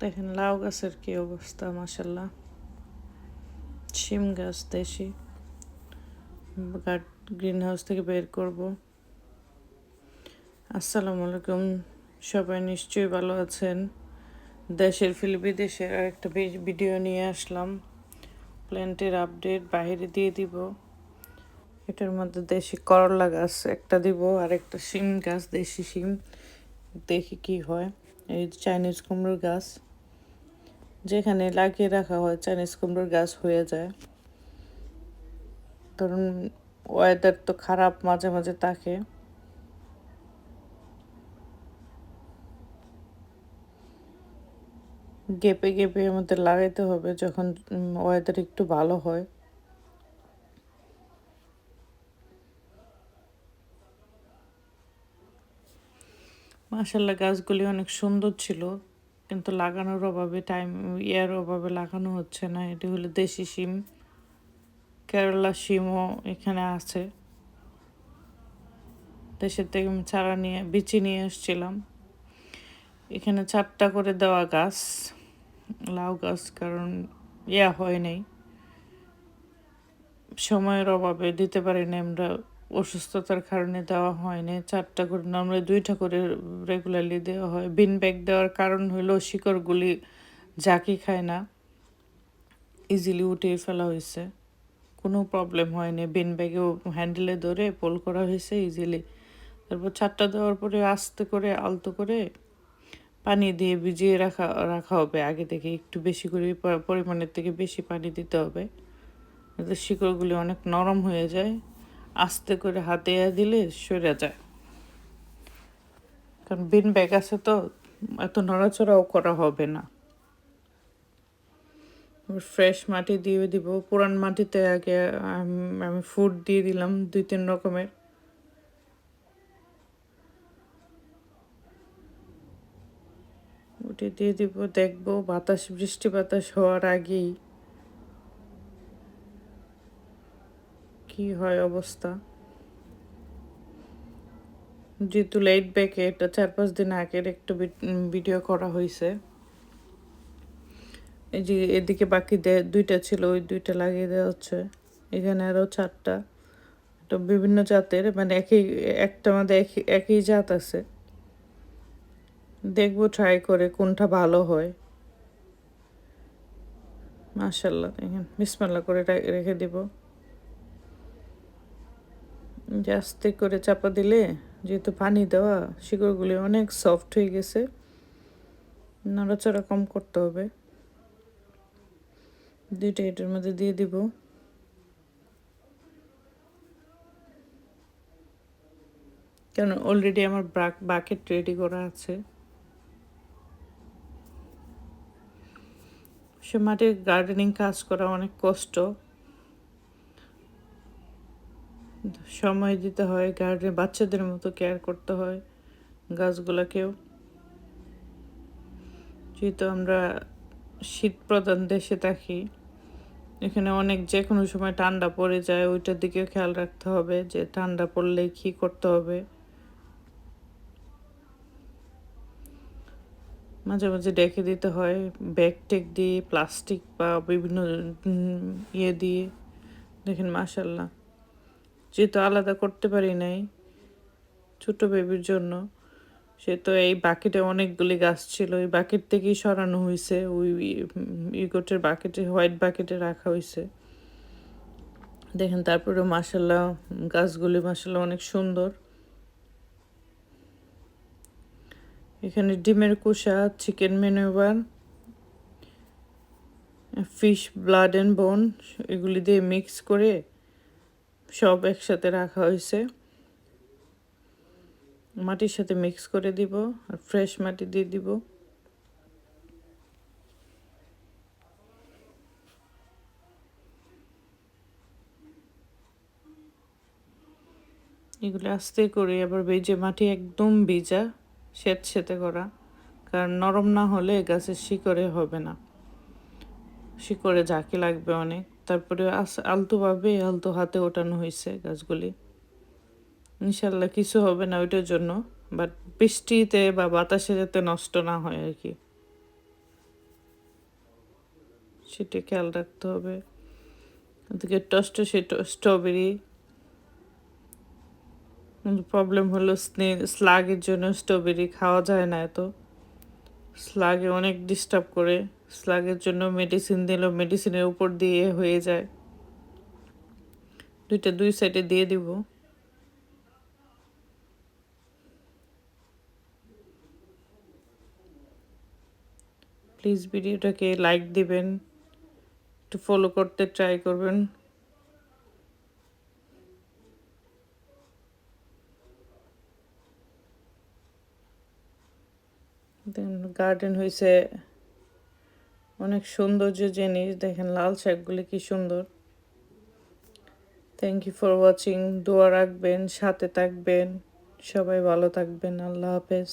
দেখেন লাউ গাছের কি অবস্থা মাসাল্লাহ শিম গাছ, দেশি। গ্রিন হাউস থেকে বের করব। আসসালামু আলাইকুম। সবাই নিশ্চয়ই ভালো আছেন। দেশের ফিল বিদেশের একটা ভিডিও নিয়ে আসলাম। প্ল্যান্টের আপডেট বাইরে দিয়ে দিব। এটার মধ্যে দেশি করলা গাছ একটা দিব, আর একটা শিম গাছ, দেশি শিম। দেখি কি হয়। এই চাইনিজ কুমড়োর গাছ। যেখানে লাগিয়ে রাখা হয়, চাইনিজ কুমড়োর গাছ হয়ে যায়। ধরুন ওয়েদার তো খারাপ, মাঝে মাঝে থাকে গেপে গেপে আমাদের লাগাইতে হবে যখন ওয়েদার একটু ভালো হয়। মাসাল্লাহ গাছগুলি অনেক সুন্দর ছিল। কিন্তু লাগানোর অভাবে টাইম ইয়ার অভাবে লাগানো হচ্ছে না। এটি হলো দেশি শিম কেরালা শিমও এখানে আছে। দেশের থেকে আমি চারা নিয়ে বিচি নিয়ে এসছিলাম এখানে চারটা করে দেওয়া গাছ, লাউ গাছ, কারণ ইয়া হয় নাই। সময়ের অভাবে দিতে পারিনি আমরা। অসুস্থতার কারণে দেওয়া হয় হয়নি। চারটা করে নর্মালি দুইটা করে রেগুলারলি দেওয়া হয়। বিন ব্যাগ দেওয়ার কারণ হলো শিকড়গুলি জাকি খায় না ইজিলি উঠিয়ে ফেলা হয়েছে। কোনো প্রবলেম হয়নি। বিন ব্যাগেও হ্যান্ডেলে ধরে পোল করা হয়েছে ইজিলি তারপর চারটা দেওয়ার পরে আস্তে করে, আলতো করে পানি দিয়ে ভিজিয়ে রাখা রাখা হবে। আগে থেকে একটু বেশি করে পরিমাণের থেকে বেশি পানি দিতে হবে। শিকড়গুলি অনেক নরম হয়ে যায়। আস্তে করে হাতে দিলে সরে যায়। কারণ বিন ব্যাগ আছে তো, এত নড়াচড়াও করা হবে না। ফ্রেশ মাটি দিয়ে দিব। পুরান মাটিতে আগে আমি ফুড দিয়ে দিলাম দুই, তিন রকমের। ওটি দিয়ে দিব। দেখব বাতাস, বৃষ্টি বাতাস হওয়ার আগেই। কি হয় অবস্থা? যেহেতু লাইট ব্যাকে এটা চার পাঁচ দিন আগের একটু ভিডিও করা হয়েছে এই যে এদিকে বাকি দুইটা ছিল, ওই দুইটা লাগিয়ে দেওয়া হচ্ছে। এখানে আরও চারটা। তো বিভিন্ন জাতের মানে একই, একটা আমাদের একই একই জাত আছে। দেখব ট্রাই করে কোনটা ভালো হয়। মাশাল্লাহ দেখেন বিসমাল্লা করে রেখে দিব। যে আস্তে করে চাপা দিলে, যেহেতু পানি দেওয়া, শিকড়গুলি অনেক সফট হয়ে গেছে। নড়াচড়া কম করতে হবে। দুইটা এটার মধ্যে দিয়ে দিব। কেন অলরেডি আমার বাকেট রেডি করা আছে। সে মাটির গার্ডেনিং কাজ করা অনেক কষ্ট। সময় দিতে হয় গার্ডেন বাচ্চাদের মতো কেয়ার করতে হয় গাছগুলোকেও। যেহেতু আমরা শীত প্রধান দেশে থাকি, এখানে অনেক যে কোনো সময় ঠান্ডা পড়ে যায়, ওইটার দিকেও খেয়াল রাখতে হবে যে ঠান্ডা পড়লে কী করতে হবে। মাঝে মাঝে ডেকে দিতে হয় ব্যাগ টেক দিয়ে প্লাস্টিক বা বিভিন্ন ইয়ে দিয়ে। দেখেন মাসাল্লাহ যেহেতু আলাদা করতে পারি নাই ছোট বেবির জন্য। সে তো এই বাকেটে অনেকগুলি গাছ ছিল, ওই বাকেট থেকেই সরানো হয়েছে ওই ইগোটের বাকেটে, হোয়াইট বাকেটে রাখা হয়েছে দেখেন তারপরে মাসাল্লাহ গাছগুলি মাসাল্লাহ অনেক সুন্দর। এখানে ডিমের কুষা চিকেন মেনুবার ফিশ ব্লাড অ্যান্ড বোন এগুলি দিয়ে মিক্স করে সব একসাথে রাখা হয়েছে। মাটির সাথে মিক্স করে দিব আর ফ্রেশ মাটি দিয়ে দিব। এগুলো আস্তে করে আবার বেজে মাটি একদম ভিজা সেত সেতে করা, কারণ নরম না হলে গাছের শিকড়ে হবে না। শিকড়ে ঝাঁকি লাগবে অনেক। তারপরে আলতোভাবে আলতো হাতে ওঠানো হয়েছে গাছগুলি। ইনশাল্লাহ কিছু হবে না ওইটার জন্য বাট বৃষ্টিতে বা বাতাসে যাতে নষ্ট না হয় আর কি। সেটা খেয়াল রাখতে হবে। ওদিকে টস্ট, সে স্ট্রবেরি প্রবলেম হলো স্নে স্লাগের জন্য স্ট্রবেরি খাওয়া যায় না এত। স্লাগে অনেক ডিস্টার্ব করে। স্লাগের জন্য মেডিসিন দিলেও মেডিসিনের উপর দিয়ে হয়ে যায়। দুইটা দুই সাইডে দিয়ে দিব। প্লিজ ভিডিওটাকে লাইক দিবেন। একটু ফলো করতে ট্রাই করবেন। গার্ডেন হয়েছে অনেক সৌন্দর্য জিনিস, দেখেন লাল শাকগুলি কি সুন্দর। থ্যাংক ইউ ফর ওয়াচিং দোয়া রাখবেন, সাথে থাকবেন, সবাই ভালো থাকবেন, আল্লাহ হাফেজ।